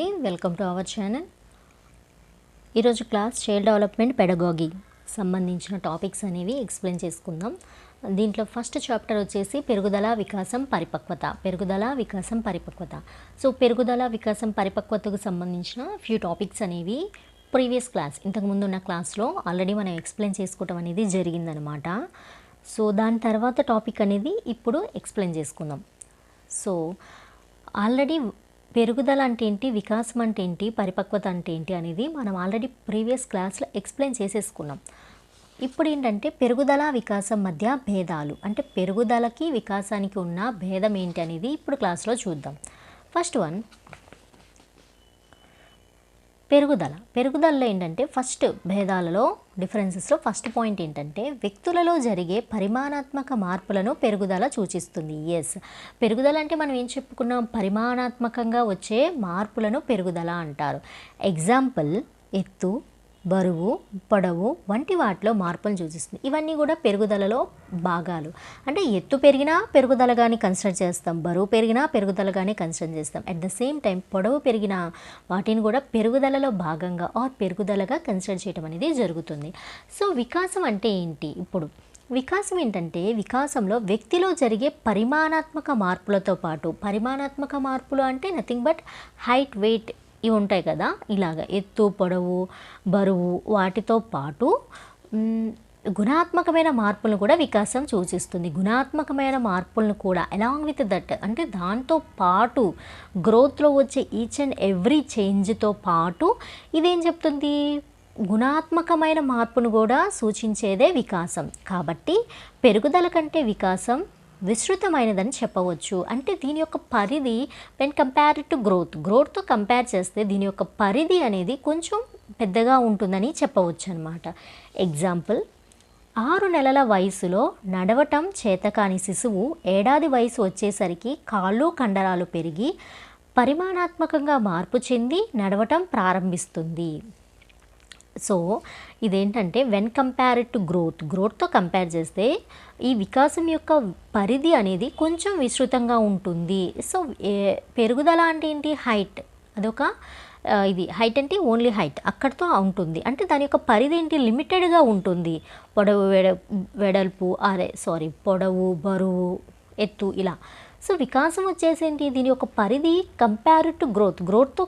అండి. Welcome to our channel. ఈరోజు class child development pedagogy సంబంధించిన టాపిక్స్ అనేవి ఎక్స్ప్లెయిన్ చేసుకుందాం. దీంట్లో ఫస్ట్ చాప్టర్ వచ్చేసి పెరుగుదల వికాసం పరిపక్వత. పెరుగుదల వికాసం పరిపక్వత. సో పెరుగుదల వికాసం పరిపక్వతకు సంబంధించిన ఫ్యూ టాపిక్స్ అనేవి ప్రీవియస్ క్లాస్ ఇంతకుముందు ఉన్న క్లాస్లో ఆల్రెడీ మనం ఎక్స్ప్లెయిన్ చేసుకోవటం అనేది జరిగిందనమాట. సో దాని తర్వాత టాపిక్ అనేది ఇప్పుడు ఎక్స్ప్లెయిన్ చేసుకుందాం. సో ఆల్రెడీ పెరుగుదల అంటే ఏంటి వికాసం అంటే ఏంటి పరిపక్వత అంటే ఏంటి అనేది మనం ఆల్రెడీ ప్రీవియస్ క్లాస్లో ఎక్స్ప్లెయిన్ చేసేసుకున్నాం. ఇప్పుడు ఏంటంటే పెరుగుదల వికాసం మధ్య భేదాలు. అంటే పెరుగుదలకి వికాసానికి ఉన్న భేదం ఏంటి అనేది ఇప్పుడు క్లాస్లో చూద్దాం. ఫస్ట్ వన్ పెరుగుదల. పెరుగుదలలో ఏంటంటే ఫస్ట్ భేదాలలో డిఫరెన్సెస్లో ఫస్ట్ పాయింట్ ఏంటంటే వ్యక్తులలో జరిగే పరిమాణాత్మక మార్పులను పెరుగుదల సూచిస్తుంది. ఎస్ పెరుగుదల అంటే మనం ఏం చెప్పుకున్నాం? పరిమాణాత్మకంగా వచ్చే మార్పులను పెరుగుదల అంటారు. ఎగ్జాంపుల్ ఎత్తు బరువు పొడవు వంటి వాటిలో మార్పులను సూచిస్తుంది. ఇవన్నీ కూడా పెరుగుదలలో భాగాలు. అంటే ఎత్తు పెరిగినా పెరుగుదలగానే కన్సిడర్ చేస్తాం బరువు పెరిగినా పెరుగుదలగానే కన్సిడర్ చేస్తాం. అట్ ద సేమ్ టైం పొడవు పెరిగినా వాటిని కూడా పెరుగుదలలో భాగంగా ఆర్ పెరుగుదలగా కన్సిడర్ చేయడం అనేది జరుగుతుంది. సో వికాసం అంటే ఏంటి? ఇప్పుడు వికాసం ఏంటంటే వికాసంలో వ్యక్తిలో జరిగే పరిమాణాత్మక మార్పులతో పాటు పరిమాణాత్మక మార్పులు అంటే నథింగ్ బట్ హైట్ వెయిట్ ఇవి ఉంటాయి కదా ఇలాగ ఎత్తు పొడవు బరువు వాటితో పాటు గుణాత్మకమైన మార్పులను కూడా వికాసం సూచిస్తుంది. గుణాత్మకమైన మార్పులను కూడా అలాంగ్ విత్ దట్ అంటే దాంతో పాటు గ్రోత్లో వచ్చే ఈచ్ అండ్ ఎవ్రీ చేంజ్తో పాటు ఇదేం చెప్తుంది? గుణాత్మకమైన మార్పును కూడా సూచించేదే వికాసం. కాబట్టి పెరుగుదల కంటే వికాసం విస్తృతమైనదని చెప్పవచ్చు. అంటే దీని యొక్క పరిధి వెన్ కంపేర్ టు గ్రోత్ గ్రోత్తో కంపేర్ చేస్తే దీని యొక్క పరిధి అనేది కొంచెం పెద్దగా ఉంటుందని చెప్పవచ్చు అనమాట ఎగ్జాంపుల్ ఆరు నెలల వయసులో నడవటం చేతకాని శిశువు ఏడాది వయసు వచ్చేసరికి కాళ్ళు కండరాలు పెరిగి పరిమాణాత్మకంగా మార్పు చెంది నడవటం ప్రారంభిస్తుంది. సో ఇదేంటంటే వెన్ కంపేర్డ్ టు గ్రోత్ గ్రోత్తో కంపేర్ చేస్తే ఈ వికాసం యొక్క పరిధి అనేది కొంచెం విస్తృతంగా ఉంటుంది. సో పెరుగుదల అంటే ఏంటి? హైట్ అదొక ఇది. హైట్ అంటే ఓన్లీ హైట్ అక్కడితో ఉంటుంది. అంటే దాని యొక్క పరిధి ఏంటి? లిమిటెడ్గా ఉంటుంది. పొడవు వెడ వెడల్పు అదే సారీ పొడవు బరువు ఎత్తు ఇలా. సో వికాసం వచ్చేసేంటి దీని యొక్క పరిధి కంపేర్ టు గ్రోత్ గ్రోత్తో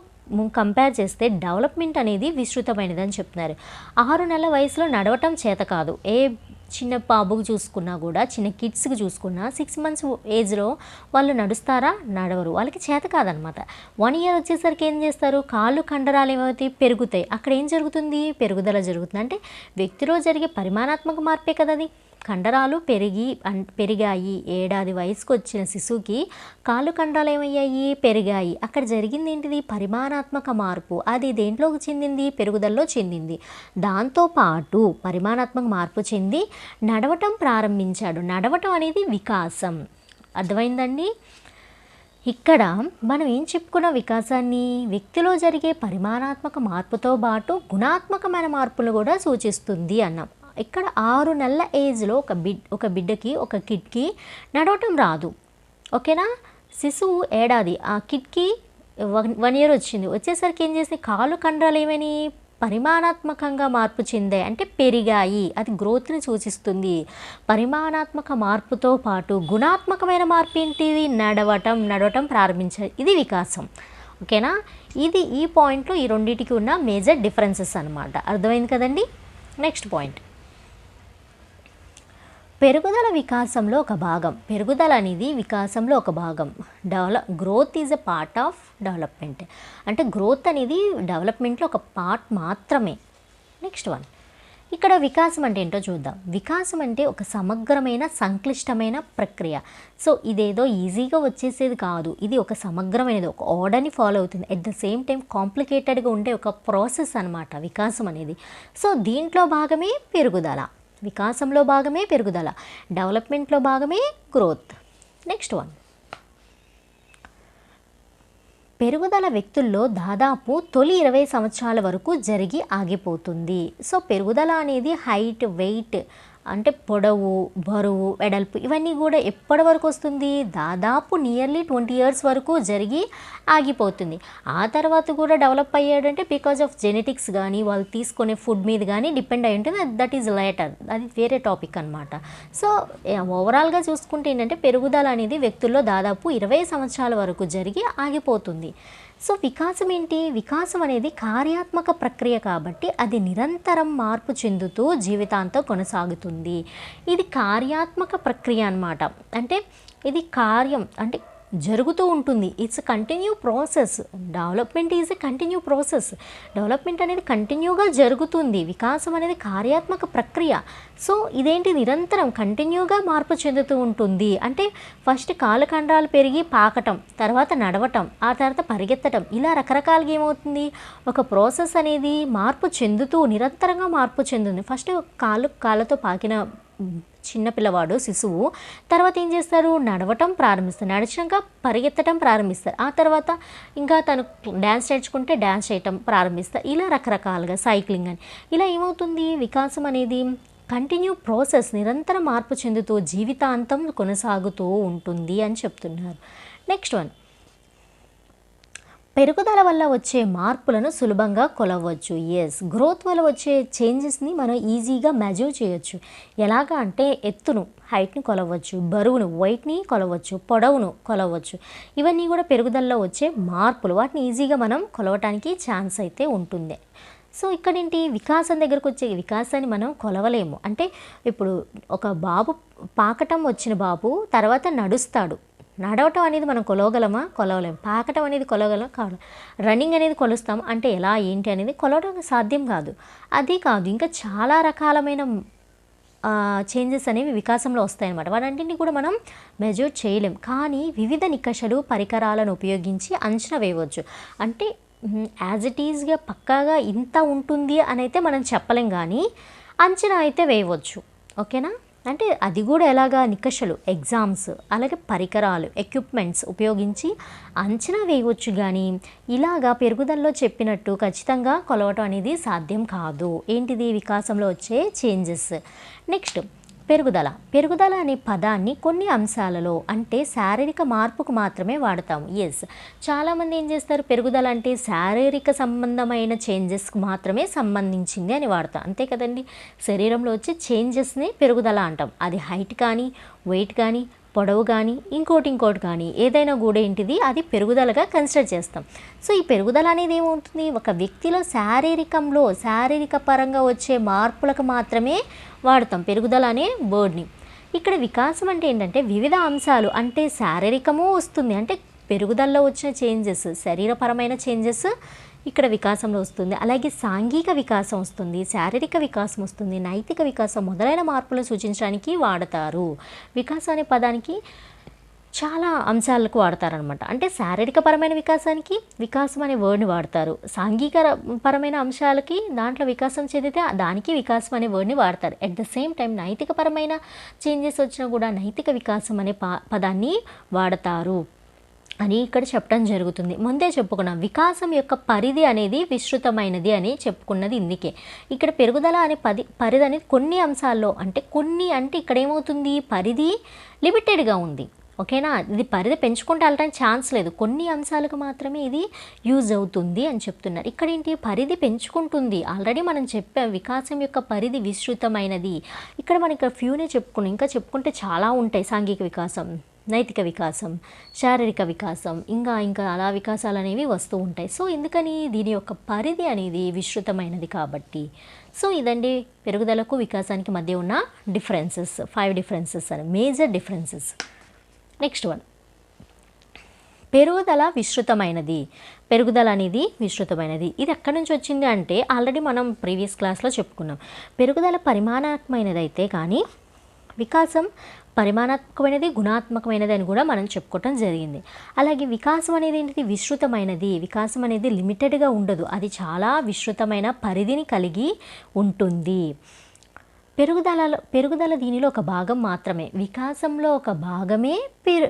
కంపేర్ చేస్తే డెవలప్మెంట్ అనేది విస్తృతమైనదని చెప్తున్నారు. ఆరు నెలల వయసులో నడవటం చేత కాదు. ఏ చిన్న బాబుకు చూసుకున్నా కూడా చిన్న కిడ్స్కి చూసుకున్నా సిక్స్ మంత్స్ ఏజ్లో వాళ్ళు నడుస్తారా నడవరు. వాళ్ళకి చేత కాదనమాట. వన్ ఇయర్ వచ్చేసరికి ఏం చేస్తారు? కాళ్ళు కండరాలు ఏమవుతాయి పెరుగుతాయి అక్కడ ఏం జరుగుతుంది? పెరుగుదల జరుగుతుంది. అంటే వ్యక్తిలో జరిగే పరిమాణాత్మక మార్పే కదా అది. కండరాలు పెరిగి అన్- పెరిగాయి. ఏడాది వయసుకు వచ్చిన శిశువుకి కాళ్ళు కండరాలు ఏమయ్యాయి? పెరిగాయి. అక్కడ జరిగింది ఏంటిది పరిమాణాత్మక మార్పు. అది దేంట్లోకి చెందింది? పెరుగుదలలో చెందింది. దాంతోపాటు పరిమాణాత్మక మార్పు చెంది నడవటం ప్రారంభించాడు. నడవటం అనేది వికాసం. అర్థమైందండి? ఇక్కడ మనం ఏం చెప్పుకున్న వికాసాన్ని? వ్యక్తిలో జరిగే పరిమాణాత్మక మార్పుతో పాటు గుణాత్మకమైన మార్పులు కూడా సూచిస్తుంది అన్నాం. ఇక్కడ ఆరు నెలల ఏజ్లో ఒక బిడ్ ఒక బిడ్డకి ఒక కిడ్కి నడవటం రాదు. ఓకేనా? శిశువు ఏడాది. ఆ కిడ్కి వన్ వన్ ఇయర్ వచ్చింది. వచ్చేసరికి ఏం చేసి కాలు కండరాలు ఏమని పరిమాణాత్మకంగా మార్పు చెందాయి? అంటే పెరిగాయి. అది గ్రోత్ని సూచిస్తుంది. పరిమాణాత్మక మార్పుతో పాటు గుణాత్మకమైన మార్పు ఏంటిది? నడవటం నడవటం ప్రారంభించాలి ఇది వికాసం. ఓకేనా? ఇది ఈ పాయింట్లో ఈ రెండింటికి ఉన్న మేజర్ డిఫరెన్సెస్ అనమాట అర్థమైంది కదండి? Next point. పెరుగుదల వికాసంలో ఒక భాగం. పెరుగుదల అనేది వికాసంలో ఒక భాగం. Develop growth is a part of development అంటే గ్రోత్ అనేది డెవలప్మెంట్లో ఒక పార్ట్ మాత్రమే. నెక్స్ట్ వన్ ఇక్కడ వికాసం అంటే ఏంటో చూద్దాం. వికాసం అంటే ఒక సమగ్రమైన సంక్లిష్టమైన ప్రక్రియ. సో ఇదేదో ఈజీగా వచ్చేసేది కాదు. ఇది ఒక సమగ్రమైనది. ఒక ఆర్డర్ని ఫాలో అవుతుంది. అట్ ద సేమ్ టైం కాంప్లికేటెడ్గా ఉండే ఒక ప్రాసెస్ అనమాట వికాసం అనేది. సో దీంట్లో భాగమే పెరుగుదల. వికాసంలో భాగమే పెరుగుదల డెవలప్మెంట్లో భాగమే గ్రోత్. Next one. పెరుగుదల వ్యక్తుల్లో దాదాపు తొలి ఇరవై సంవత్సరాల వరకు జరిగి ఆగిపోతుంది. సో పెరుగుదల అనేది హైట్ వెయిట్ అంటే పొడవు బరువు వెడల్పు ఇవన్నీ కూడా ఎప్పటి వరకు వస్తుంది? దాదాపు నియర్లీ ట్వంటీ ఇయర్స్ వరకు జరిగి ఆగిపోతుంది. ఆ తర్వాత కూడా డెవలప్ అయ్యాడంటే బికాజ్ ఆఫ్ జెనెటిక్స్ కానీ వాళ్ళు తీసుకునే ఫుడ్ మీద కానీ డిపెండ్ అయి ఉంటుంది. దట్ ఈజ్ లేటర్ అది వేరే టాపిక్ అనమాట సో ఓవరాల్గా చూసుకుంటే ఏంటంటే పెరుగుదల అనేది వ్యక్తుల్లో దాదాపు ఇరవై సంవత్సరాల వరకు జరిగి ఆగిపోతుంది. సో వికాసం ఏంటి? వికాసం అనేది కార్యాత్మక ప్రక్రియ కాబట్టి అది నిరంతరం మార్పు చెందుతూ జీవితాంతం కొనసాగుతుంది. ఇది కార్యాత్మక ప్రక్రియ అన్నమాట. అంటే ఇది కార్యం అంటే జరుగుతూ ఉంటుంది. It's continue process development is a continue process development అనేది కంటిన్యూగా జరుగుతుంది. వికాసం అనేది కార్యాత్మక ప్రక్రియ. సో ఇదేంటి? నిరంతరం కంటిన్యూగా మార్పు చెందుతూ ఉంటుంది. అంటే ఫస్ట్ కాలకండాలు పెరిగి పాకటం తర్వాత నడవటం ఆ తర్వాత పరిగెత్తటం. ఇలా రకరకాలుగా ఏమవుతుంది? ఒక ప్రాసెస్ అనేది మార్పు చెందుతూ నిరంతరంగా మార్పు చెందుతుంది. ఫస్ట్ కాలు కాళ్ళతో పాకిన చిన్నపిల్లవాడు శిశువు. తర్వాత ఏం చేస్తారు? నడవటం ప్రారంభిస్తారు. నడిచాక పరిగెత్తడం ప్రారంభిస్తారు. ఆ తర్వాత ఇంకా తను డ్యాన్స్ నేర్చుకుంటే డ్యాన్స్ చేయటం ప్రారంభిస్తారు. ఇలా రకరకాలుగా సైక్లింగ్ అని. ఇలా ఏమవుతుంది? వికాసం అనేది కంటిన్యూ ప్రాసెస్ నిరంతరం మార్పు చెందుతూ జీవితాంతం కొనసాగుతూ ఉంటుంది అని చెప్తున్నారు. Next one. పెరుగుదల వల్ల వచ్చే మార్పులను సులభంగా కొలవచ్చు. ఎస్ గ్రోత్ వల్ల వచ్చే చేంజెస్ని మనం ఈజీగా మెజర్ చేయొచ్చు. ఎలాగా అంటే ఎత్తును హైట్ని కొలవచ్చు బరువును వెయిట్ని కొలవచ్చు పొడవును కొలవచ్చు. ఇవన్నీ కూడా పెరుగుదలలో వచ్చే మార్పులు. వాటిని ఈజీగా మనం కొలవటానికి ఛాన్స్ అయితే ఉంటుంది. సో ఇక్కడేంటి? వికాసం దగ్గరకు వచ్చే వికాసాన్ని మనం కొలవలేము. అంటే ఇప్పుడు ఒక బాబు పాకటం వచ్చిన బాబు తర్వాత నడుస్తాడు. నడవటం అనేది మనం కొలవగలమా? కొలవలేము పాకటం అనేది కొలవగలం కాదు. రన్నింగ్ అనేది కొలుస్తాం. అంటే ఎలా? ఏంటి అనేది కొలవడం సాధ్యం కాదు. అది కాదు ఇంకా చాలా రకాలమైన చేంజెస్ అనేవి వికాసంలో వస్తాయన్నమాట. వాటన్నింటినీ కూడా మనం మెజర్ చేయలేం. కానీ వివిధ నికషలు పరికరాలను ఉపయోగించి అంచనా వేయవచ్చు. అంటే యాజ్ ఇట్ ఈజ్గా పక్కాగా ఇంత ఉంటుంది అని అయితే మనం చెప్పలేం కానీ అంచనా అయితే వేయవచ్చు. ఓకేనా? అంటే అది కూడా ఎలాగా నికషలు ఎగ్జామ్స్ అలాగే పరికరాలు ఎక్విప్మెంట్స్ ఉపయోగించి అంచనా వేయవచ్చు కానీ ఇలాగా పెరుగుదలలో చెప్పినట్టు ఖచ్చితంగా కొలవటం అనేది సాధ్యం కాదు. ఏంటిది? వికాసంలో వచ్చే చేంజెస్ నెక్స్ట్ పెరుగుదల. పెరుగుదల అనే పదాన్ని కొన్ని అంశాలలో అంటే శారీరక మార్పుకు మాత్రమే వాడతాము. ఎస్ చాలామంది ఏం చేస్తారు? పెరుగుదల అంటే శారీరక సంబంధమైన చేంజెస్కి మాత్రమే సంబంధించింది అని వాడతాం. అంతే కదండి? శరీరంలో వచ్చే చేంజెస్ని పెరుగుదల అంటాం. అది హైట్ కానీ వెయిట్ కానీ పొడవు కానీ ఇంకోటి ఇంకోటి కానీ ఏదైనా కూడా ఏంటిది? అది పెరుగుదలగా కన్సిడర్ చేస్తాం. సో ఈ పెరుగుదల అనేది ఏమవుతుంది? ఒక వ్యక్తిలో శారీరకంలో శారీరక పరంగా వచ్చే మార్పులకు మాత్రమే వాడతాం. పెరుగుదల అనే వర్డ్ని ఇక్కడ వికాసం అంటే ఏంటంటే వివిధ అంశాలు అంటే శారీరకము వస్తుంది. అంటే పెరుగుదలలో వచ్చిన చేంజెస్ శరీరపరమైన చేంజెస్ ఇక్కడ వికాసంలో వస్తుంది. అలాగే సాంఘిక వికాసం వస్తుంది శారీరక వికాసం వస్తుంది నైతిక వికాసం మొదలైన మార్పులను సూచించడానికి వాడతారు. వికాసం అనే పదానికి చాలా అంశాలకు వాడతారనమాట. అంటే శారీరక పరమైన వికాసానికి వికాసం అనే వర్డ్ని వాడతారు. సాంఘిక పరమైన అంశాలకి దాంట్లో వికాసం చెందితే దానికి వికాసం అనే వర్డ్ని వాడతారు. అట్ ద సేమ్ టైం నైతిక పరమైన చేంజెస్ వచ్చినా కూడా నైతిక వికాసం అనే పా పదాన్ని వాడతారు. అని ఇక్కడ చెప్పడం జరుగుతుంది. ముందే చెప్పుకున్నాం. వికాసం యొక్క పరిధి అనేది విస్తృతమైనది అని చెప్పుకున్నది ఇందుకే. ఇక్కడ పెరుగుదల అనే పది పరిధి అనేది కొన్ని అంశాల్లో అంటే కొన్ని అంటే ఇక్కడ ఏమవుతుంది? పరిధి లిమిటెడ్గా ఉంది. ఓకేనా? ఇది పరిధి పెంచుకుంటూ వెళ్ళడానికి ఛాన్స్ లేదు. కొన్ని అంశాలకు మాత్రమే ఇది యూజ్ అవుతుంది అని చెప్తున్నారు. ఇక్కడ ఏంటి పరిధి పెంచుకుంటుంది. ఆల్రెడీ మనం చెప్పాం వికాసం యొక్క పరిధి విస్తృతమైనది. ఇక్కడ మనం ఇక్కడ ఫ్యూనే చెప్పుకున్నాం. ఇంకా చెప్పుకుంటే చాలా ఉంటాయి. సాంఘిక వికాసం నైతిక వికాసం శారీరక వికాసం ఇంకా ఇంకా అలా వికాసాలు అనేవి వస్తూ ఉంటాయి. సో ఎందుకని? దీని యొక్క పరిధి అనేది విస్తృతమైనది కాబట్టి. సో ఇదండి పెరుగుదలకు వికాసానికి మధ్య ఉన్న డిఫరెన్సెస్. ఫైవ్ డిఫరెన్సెస్ అని మేజర్ డిఫరెన్సెస్. నెక్స్ట్ వన్ పెరుగుదల విస్తృతమైనది. పెరుగుదల అనేది విస్తృతమైనది. ఇది ఎక్కడి నుంచి వచ్చింది అంటే ఆల్రెడీ మనం ప్రీవియస్ క్లాస్లో చెప్పుకున్నాం. పెరుగుదల పరిమాణాత్మకమైనది అయితే కానీ వికాసం పరిమాణాత్మకమైనది గుణాత్మకమైనది అని కూడా మనం చెప్పుకోవటం జరిగింది. అలాగే వికాసం అనేది ఏంటిది? విస్తృతమైనది. వికాసం అనేది లిమిటెడ్గా ఉండదు. అది చాలా విస్తృతమైన పరిధిని కలిగి ఉంటుంది. పెరుగుదలలో పెరుగుదల దీనిలో ఒక భాగం మాత్రమే. వికాసంలో ఒక భాగమే పెరు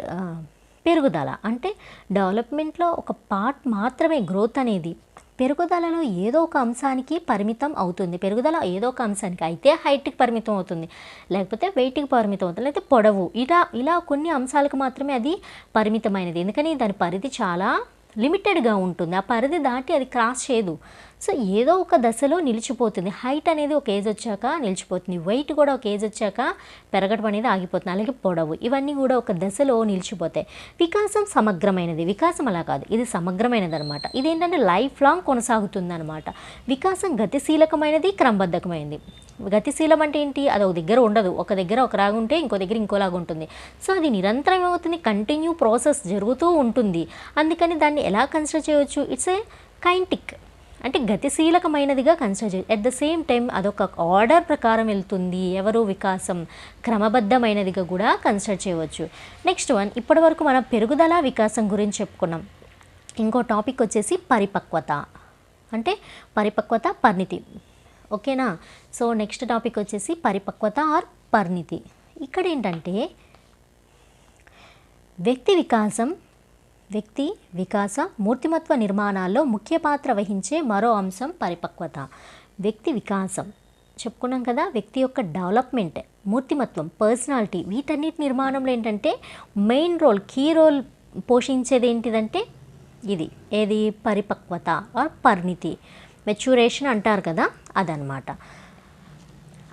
పెరుగుదల. అంటే డెవలప్మెంట్లో ఒక పార్ట్ మాత్రమే గ్రోత్ అనేది. పెరుగుదలలో ఏదో ఒక అంశానికి పరిమితం అవుతుంది. పెరుగుదల ఏదో ఒక అంశానికి. అయితే హైట్కి పరిమితం అవుతుంది. లేకపోతే వెయిట్కి పరిమితం అవుతుంది. లేకపోతే పొడవు. ఇలా ఇలా కొన్ని అంశాలకు మాత్రమే అది పరిమితమైనది. ఎందుకని? దాని పరిధి చాలా లిమిటెడ్గా ఉంటుంది. ఆ పరిధి దాటి అది క్రాస్ చేయదు. సో ఏదో ఒక దశలో నిలిచిపోతుంది. హైట్ అనేది ఒక ఏజ్ వచ్చాక నిలిచిపోతుంది. వెయిట్ కూడా ఒక ఏజ్ వచ్చాక పెరగడం అనేది ఆగిపోతుంది. అలాగే పొడవు ఇవన్నీ కూడా ఒక దశలో నిలిచిపోతాయి. వికాసం సమగ్రమైనది. వికాసం అలా కాదు. ఇది సమగ్రమైనది అనమాట ఇదేంటంటే లైఫ్ లాంగ్ కొనసాగుతుంది అనమాట వికాసం గతిశీలకమైనది క్రమబద్ధకమైనది. గతిశీలం అంటే ఏంటి? అది ఒక దగ్గర ఉండదు. ఒక దగ్గర ఒకలాగా ఉంటే ఇంకో దగ్గర ఇంకోలాగా ఉంటుంది. సో అది నిరంతరం ఏమవుతుంది కంటిన్యూ ప్రాసెస్ జరుగుతూ ఉంటుంది. అందుకని దాన్ని ఎలా కన్సిడర్ చేయవచ్చు ఇట్స్ ఏ కైంటిక్ అంటే గతిశీలకమైనదిగా కన్సిడర్ చేయొచ్చు అట్ ద సేమ్ టైం అదొక ఆర్డర్ ప్రకారం వెళ్తుంది ఎవరు వికాసం క్రమబద్ధమైనదిగా కూడా కన్సిడర్ చేయవచ్చు. నెక్స్ట్ వన్ ఇప్పటివరకు మనం పెరుగుదల వికాసం గురించి చెప్పుకున్నాం. ఇంకో టాపిక్ వచ్చేసి పరిపక్వత. అంటే పరిపక్వత పరిణితి. ఓకేనా సో నెక్స్ట్ టాపిక్ వచ్చేసి పరిపక్వత ఆర్ పరిణితి. ఇక్కడ ఏంటంటే వ్యక్తి వికాసం వ్యక్తి వికాస మూర్తిమత్వ నిర్మాణాల్లో ముఖ్య పాత్ర వహించే మరో అంశం పరిపక్వత. వ్యక్తి వికాసం. చెప్పుకున్నాం కదా వ్యక్తి యొక్క డెవలప్మెంట్ మూర్తిమత్వం పర్సనాలిటీ వీటన్నిటి నిర్మాణంలో ఏంటంటే మెయిన్ రోల్ కీ రోల్ పోషించేది ఏంటిదంటే ఇది. ఏది? పరిపక్వత ఆర్ పరిణితి. మెచ్యూరేషన్ అంటారు కదా అదనమాట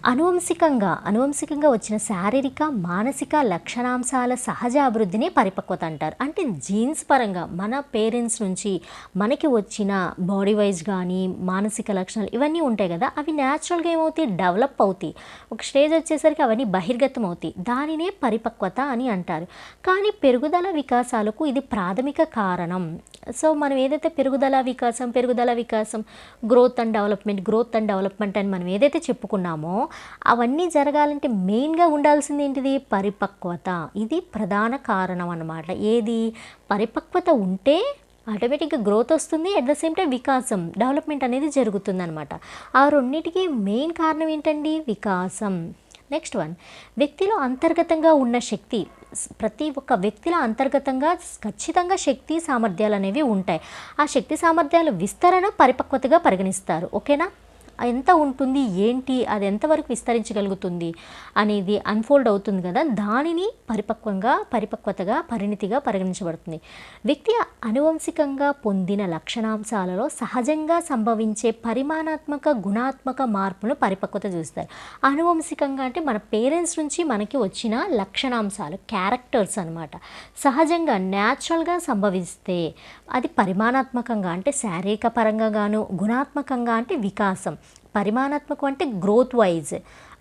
అనువంశికంగా అనువంశికంగా వచ్చిన శారీరక మానసిక లక్షణాంశాల సహజ అభివృద్ధిని పరిపక్వత అంటారు. అంటే జీన్స్ పరంగా మన పేరెంట్స్ నుంచి మనకి వచ్చిన బాడీ వైజ్ కానీ మానసిక లక్షణాలు ఇవన్నీ ఉంటాయి కదా అవి న్యాచురల్గా ఏమవుతాయి? డెవలప్ అవుతాయి. ఒక స్టేజ్ వచ్చేసరికి అవన్నీ బహిర్గతం అవుతాయి. దానినే పరిపక్వత అని అంటారు. కానీ పెరుగుదల వికాసాలకు ఇది ప్రాథమిక కారణం. సో మనం ఏదైతే పెరుగుదల వికాసం పెరుగుదల వికాసం growth and development growth and development అని మనం ఏదైతే చెప్పుకున్నామో అవన్నీ జరగాలంటే మెయిన్గా ఉండాల్సింది ఏంటిది? పరిపక్వత. ఇది ప్రధాన కారణం అన్నమాట. ఏది? పరిపక్వత ఉంటే ఆటోమేటిక్గా గ్రోత్ వస్తుంది. అట్ ద సేమ్ టైం వికాసం డెవలప్మెంట్ అనేది జరుగుతుంది అనమాట ఆ రెండింటికి మెయిన్ కారణం ఏంటండి? వికాసం. నెక్స్ట్ వన్ వ్యక్తిలో అంతర్గతంగా ఉన్న శక్తి ప్రతి ఒక్క వ్యక్తిలో అంతర్గతంగా ఖచ్చితంగా శక్తి సామర్థ్యాలు అనేవి ఉంటాయి. ఆ శక్తి సామర్థ్యాలు విస్తరణ పరిపక్వతగా పరిగణిస్తారు. ఓకేనా? ఎంత ఉంటుంది ఏంటి అది ఎంతవరకు విస్తరించగలుగుతుంది అనేది అన్ఫోల్డ్ అవుతుంది కదా. దానిని పరిపక్వంగా పరిపక్వతగా పరిణితిగా పరిగణించబడుతుంది. వ్యక్తి అనువంశికంగా పొందిన లక్షణాంశాలలో సహజంగా సంభవించే పరిమాణాత్మక గుణాత్మక మార్పును పరిపక్వత చూస్తారు. అనువంశికంగా అంటే మన పేరెంట్స్ నుంచి మనకి వచ్చిన లక్షణాంశాలు క్యారెక్టర్స్ అన్నమాట. సహజంగా న్యాచురల్గా సంభవిస్తే అది పరిమాణాత్మకంగా అంటే శారీరక పరంగా గాను గుణాత్మకంగా అంటే వికాసం. పరిమాణాత్మకం అంటే గ్రోత్ వైజ్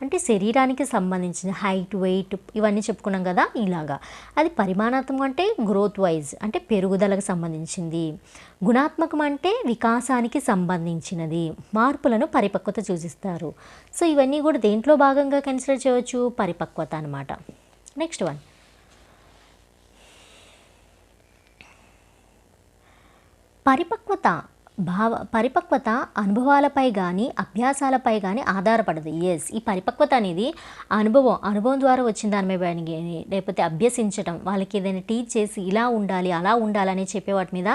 అంటే శరీరానికి సంబంధించిన హైట్ వెయిట్ ఇవన్నీ చెప్పుకున్నాం కదా ఇలాగా. అది పరిమాణాత్మకం అంటే గ్రోత్ వైజ్ అంటే పెరుగుదలకు సంబంధించింది. గుణాత్మకం అంటే వికాసానికి సంబంధించినది. మార్పులను పరిపక్వత సూచిస్తారు. సో ఇవన్నీ కూడా దేంట్లో భాగంగా కన్సిడర్ చేయవచ్చు? పరిపక్వత అనమాట నెక్స్ట్ వన్ పరిపక్వత భావ పరిపక్వత అనుభవాలపై కానీ అభ్యాసాలపై కానీ ఆధారపడదు. ఎస్ ఈ పరిపక్వత అనేది అనుభవం అనుభవం ద్వారా వచ్చిన దాని మీద లేకపోతే అభ్యసించడం వాళ్ళకి ఏదైనా టీచ్ చేసి ఇలా ఉండాలి అలా ఉండాలని చెప్పే వాటి మీద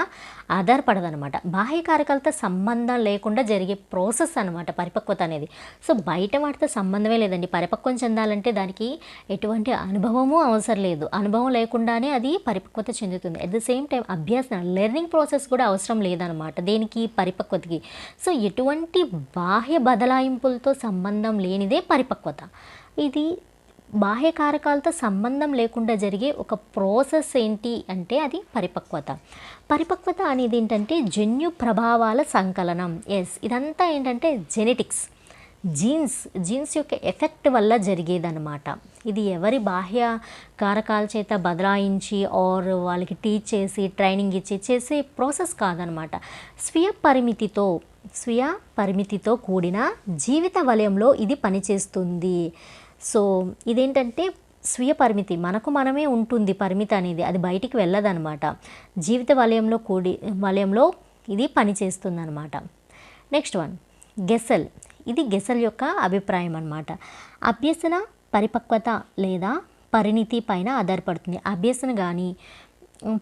ఆధారపడదు అనమాట బాహ్య కారకాలతో సంబంధం లేకుండా జరిగే ప్రాసెస్ అనమాట పరిపక్వత అనేది. సో బయట వాటితో సంబంధమే లేదండి. పరిపక్వం చెందాలంటే దానికి ఎటువంటి అనుభవము అవసరం లేదు. అనుభవం లేకుండానే అది పరిపక్వత చెందుతుంది. అట్ ద సేమ్ టైం అభ్యాసం లెర్నింగ్ ప్రాసెస్ కూడా అవసరం లేదనమాట దేనికి? పరిపక్వతకి. సో ఎటువంటి బాహ్య బదలాయింపులతో సంబంధం లేనిదే పరిపక్వత. ఇది బాహ్య కారకాలతో సంబంధం లేకుండా జరిగే ఒక ప్రాసెస్ ఏంటి అంటే అది పరిపక్వత. పరిపక్వత అనేది ఏంటంటే జన్యు ప్రభావాల సంకలనం. ఎస్ ఇదంతా ఏంటంటే జెనెటిక్స్ జీన్స్ జీన్స్ యొక్క ఎఫెక్ట్ వల్ల జరిగేదన్నమాట. ఇది ఎవరి బాహ్య కారకాల చేత బదలాయించి ఆర్ వాళ్ళకి టీచ్ చేసి ట్రైనింగ్ ఇచ్చి చేసే ప్రాసెస్ కాదనమాట స్వీయ పరిమితితో స్వీయ పరిమితితో కూడిన జీవిత వలయంలో ఇది పనిచేస్తుంది. సో ఇదేంటంటే స్వీయ పరిమితి మనకు మనమే ఉంటుంది పరిమితి అనేది అది బయటికి వెళ్ళదనమాట జీవిత వలయంలో కూడి వలయంలో ఇది పనిచేస్తుంది అనమాట నెక్స్ట్ వన్ గెసెల్. ఇది గెసెల్ యొక్క అభిప్రాయం అనమాట అభ్యసన పరిపక్వత లేదా పరిణితి పైన ఆధారపడుతుంది. అభ్యసన కానీ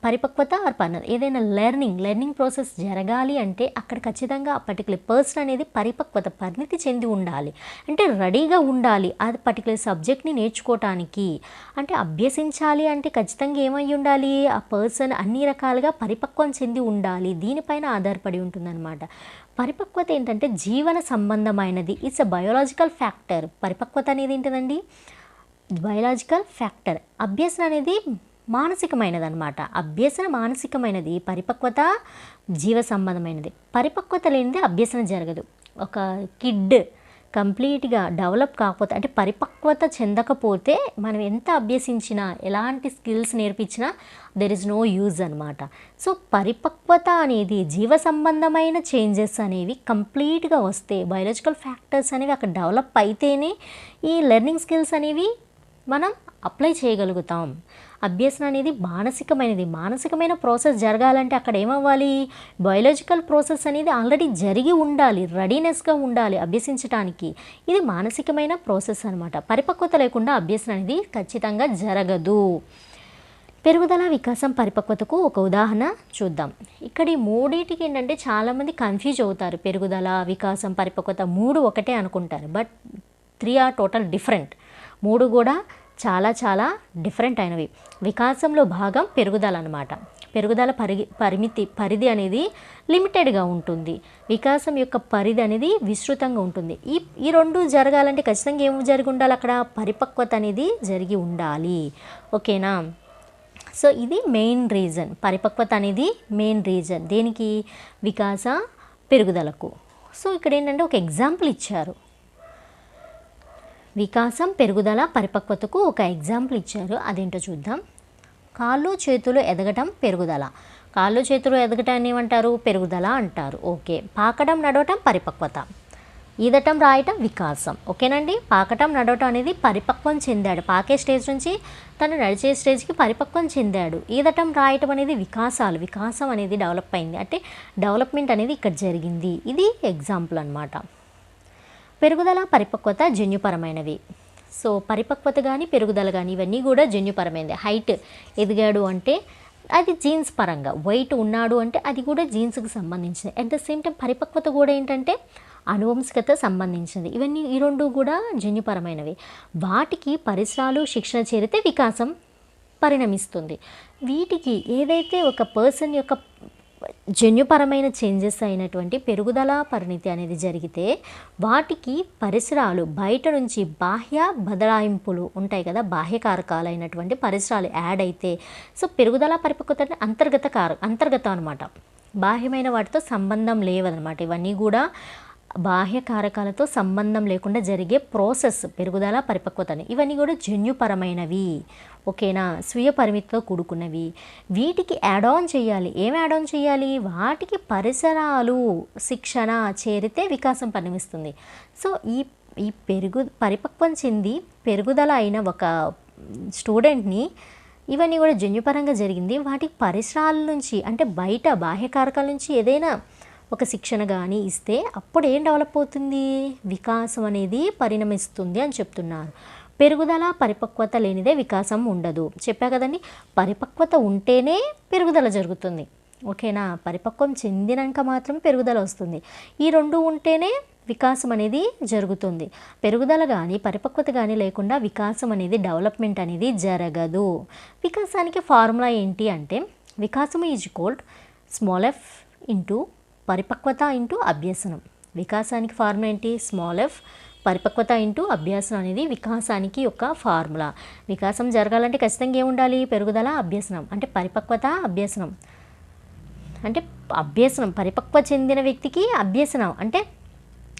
పరిపక్వత ఆర్ పర్నర్ ఏదైనా లెర్నింగ్ లెర్నింగ్ ప్రాసెస్ జరగాలి అంటే అక్కడ ఖచ్చితంగా ఆ పర్టికులర్ పర్సన్ అనేది పరిపక్వత పరిణితి చెంది ఉండాలి. అంటే రెడీగా ఉండాలి ఆ పర్టికులర్ సబ్జెక్ట్ని నేర్చుకోవటానికి అంటే అభ్యసించాలి అంటే ఖచ్చితంగా ఏమై ఉండాలి? ఆ పర్సన్ అన్ని రకాలుగా పరిపక్వం చెంది ఉండాలి. దీనిపైన ఆధారపడి ఉంటుందన్నమాట. పరిపక్వత ఏంటంటే జీవన సంబంధమైనది. ఇట్స్ అ బయోలాజికల్ ఫ్యాక్టర్ పరిపక్వత అనేది ఏంటండి బయలాజికల్ ఫ్యాక్టర్ అభ్యసన అనేది మానసికమైనది అనమాట అభ్యసన మానసికమైనది పరిపక్వత జీవ సంబంధమైనది పరిపక్వత లేనిదే అభ్యసన జరగదు. ఒక కిడ్ కంప్లీట్గా డెవలప్ కాకపోతే అంటే పరిపక్వత చెందకపోతే మనం ఎంత అభ్యసించినా ఎలాంటి స్కిల్స్ నేర్పించినా దెర్ ఇస్ నో యూజ్ అనమాట సో పరిపక్వత అనేది జీవ సంబంధమైన చేంజెస్ అనేవి కంప్లీట్గా వస్తే బయాలజికల్ ఫ్యాక్టర్స్ అనేవి అక్కడ డెవలప్ అయితేనే ఈ లెర్నింగ్ స్కిల్స్ అనేవి మనం అప్లై చేయగలుగుతాం. అభ్యసన అనేది మానసికమైనది. మానసికమైన ప్రాసెస్ జరగాలంటే అక్కడ ఏమవ్వాలి? బయాలజికల్ ప్రాసెస్ అనేది ఆల్రెడీ జరిగి ఉండాలి. రెడీనెస్గా ఉండాలి అభ్యసించడానికి ఇది మానసికమైన ప్రాసెస్ అనమాట పరిపక్వత లేకుండా అభ్యసన అనేది ఖచ్చితంగా జరగదు. పెరుగుదల వికాసం పరిపక్వతకు ఒక ఉదాహరణ చూద్దాం. ఇక్కడ ఈ మూడింటికి ఏంటంటే చాలామంది కన్ఫ్యూజ్ అవుతారు. పెరుగుదల వికాసం పరిపక్వత మూడు ఒకటే అనుకుంటారు. But three are total different. మూడు కూడా చాలా చాలా డిఫరెంట్ అయినవి. వికాసంలో భాగం పెరుగుదల అనమాట పెరుగుదల పరిగి పరిమితి పరిధి అనేది లిమిటెడ్గా ఉంటుంది. వికాసం యొక్క పరిధి అనేది విస్తృతంగా ఉంటుంది. ఈ ఈ రెండు జరగాలంటే ఖచ్చితంగా ఏమి జరిగి ఉండాలి? అక్కడ పరిపక్వత అనేది జరిగి ఉండాలి. ఓకేనా? సో ఇది మెయిన్ రీజన్ పరిపక్వత అనేది మెయిన్ రీజన్ దేనికి? వికాస పెరుగుదలకు. సో ఇక్కడ ఏంటంటే ఒక ఎగ్జాంపుల్ ఇచ్చారు. వికాసం పెరుగుదల పరిపక్వతకు ఒక ఎగ్జాంపుల్ ఇచ్చారు. అదేంటో చూద్దాం. కాళ్ళు చేతులు ఎదగటం పెరుగుదల. కాళ్ళు చేతులు ఎదగటాన్ని ఏమంటారు? పెరుగుదల అంటారు. ఓకే. పాకడం నడవటం పరిపక్వత. ఈదటం రాయటం వికాసం. ఓకేనండి? పాకటం నడవటం అనేది పరిపక్వం చెందాడు. పాకే స్టేజ్ నుంచి తను నడిచే స్టేజ్కి పరిపక్వం చెందాడు. ఈదటం రాయటం అనేది వికాసాలు. వికాసం అనేది డెవలప్ అయింది. అంటే డెవలప్మెంట్ అనేది ఇక్కడ జరిగింది. ఇది ఎగ్జాంపుల్ అనమాట పెరుగుదల పరిపక్వత జన్యుపరమైనవి. సో పరిపక్వత కానీ పెరుగుదల కానీ ఇవన్నీ కూడా జన్యుపరమైనది. హైట్ ఎదిగాడు అంటే అది జీన్స్ పరంగా. వెయిట్ ఉన్నాడు అంటే అది కూడా జీన్స్కి సంబంధించింది అట్ ద సేమ్ టైం పరిపక్వత కూడా ఏంటంటే అనువంశికత సంబంధించింది ఇవన్నీ ఈ రెండు కూడా జన్యుపరమైనవి. వాటికి పరిసరాలు శిక్షణ చేరితే వికాసం పరిణమిస్తుంది. వీటికి ఏదైతే ఒక పర్సన్ యొక్క జన్యుపరమైన చేంజెస్ అయినటువంటి పెరుగుదల పరిణితి అనేది జరిగితే వాటికి పరిసరాలు బయట నుంచి బాహ్య బదలాయింపులు ఉంటాయి కదా బాహ్య కారకాలైనటువంటి పరిసరాలు యాడ్ అయితే సో పెరుగుదల పరిపక్వత అంతర్గత కార అంతర్గతం అనమాట బాహ్యమైన వాటితో సంబంధం లేవన్నమాట ఇవన్నీ కూడా బాహ్య కారకాలతో సంబంధం లేకుండా జరిగే ప్రాసెస్ పెరుగుదల పరిపక్వతని. ఇవన్నీ కూడా జన్యుపరమైనవి. ఓకేనా? స్వీయ పరిమితితో కూడుకున్నవి. వీటికి యాడ్ ఆన్ చేయాలి. ఏం యాడ్ ఆన్ చేయాలి? వాటికి పరిసరాలు శిక్షణ చేరితే వికాసం పరిణమిస్తుంది. సో ఈ ఈ పెరుగు పరిపక్వం చెంది పెరుగుదల అయిన ఒక స్టూడెంట్ని ఇవన్నీ కూడా జన్యుపరంగా జరిగింది. వాటి పరిసరాల నుంచి అంటే బయట బాహ్య కారకాల నుంచి ఏదైనా ఒక శిక్షణ కానీ ఇస్తే అప్పుడు ఏం డెవలప్ అవుతుంది? వికాసం అనేది పరిణమిస్తుంది అని చెప్తున్నారు. పెరుగుదల పరిపక్వత లేనిదే వికాసం ఉండదు. చెప్పా కదండి పరిపక్వత ఉంటేనే పెరుగుదల జరుగుతుంది. ఓకేనా? పరిపక్వం చెందినాక మాత్రం పెరుగుదల వస్తుంది. ఈ రెండు ఉంటేనే వికాసం అనేది జరుగుతుంది. పెరుగుదల కానీ పరిపక్వత కానీ లేకుండా వికాసం అనేది డెవలప్మెంట్ అనేది జరగదు. వికాసానికి ఫార్ములా ఏంటి అంటే వికాసం is called small f into పరిపక్వత ఇంటూ అభ్యసనం. వికాసానికి ఫార్ములా ఏంటి? స్మాల్ ఎఫ్ పరిపక్వత ఇంటూ అభ్యాసం అనేది వికాసానికి ఒక ఫార్ములా. వికాసం జరగాలంటే ఖచ్చితంగా ఏముండాలి? పెరుగుదల అభ్యసనం. అంటే పరిపక్వత అభ్యసనం. అంటే అభ్యసనం పరిపక్వ చెందిన వ్యక్తికి అభ్యసనం. అంటే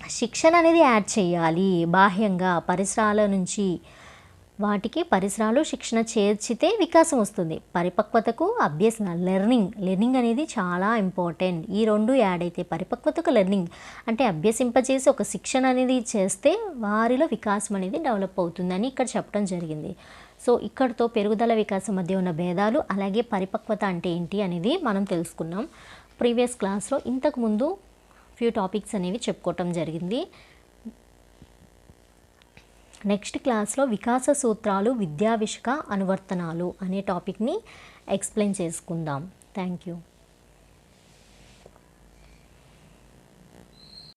శిక్షణ అనేది యాడ్ చేయాలి బాహ్యంగా పరిసరాల నుంచి. వాటికి పరిసరాలు శిక్షణ చేర్చితే వికాసం వస్తుంది. పరిపక్వతకు అభ్యసన లెర్నింగ్ లెర్నింగ్ అనేది చాలా ఇంపార్టెంట్ ఈ రెండు యాడ్ అయితే పరిపక్వతకు లెర్నింగ్ అంటే అభ్యసింపచేసి ఒక శిక్షణ అనేది చేస్తే వారిలో వికాసం అనేది డెవలప్ అవుతుందని ఇక్కడ చెప్పడం జరిగింది. సో ఇక్కడితో పెరుగుదల వికాసం మధ్య ఉన్న భేదాలు అలాగే పరిపక్వత అంటే ఏంటి అనేది మనం తెలుసుకున్నాం ప్రీవియస్ క్లాస్లో ఇంతకుముందు ఫ్యూ టాపిక్స్ అనేవి చెప్పుకోవటం జరిగింది. నెక్స్ట్ క్లాస్లో వికాస సూత్రాలు విద్యావిషక అనువర్తనాలు అనే టాపిక్ని ఎక్స్ప్లెయిన్ చేసుకుందాం. Thank you.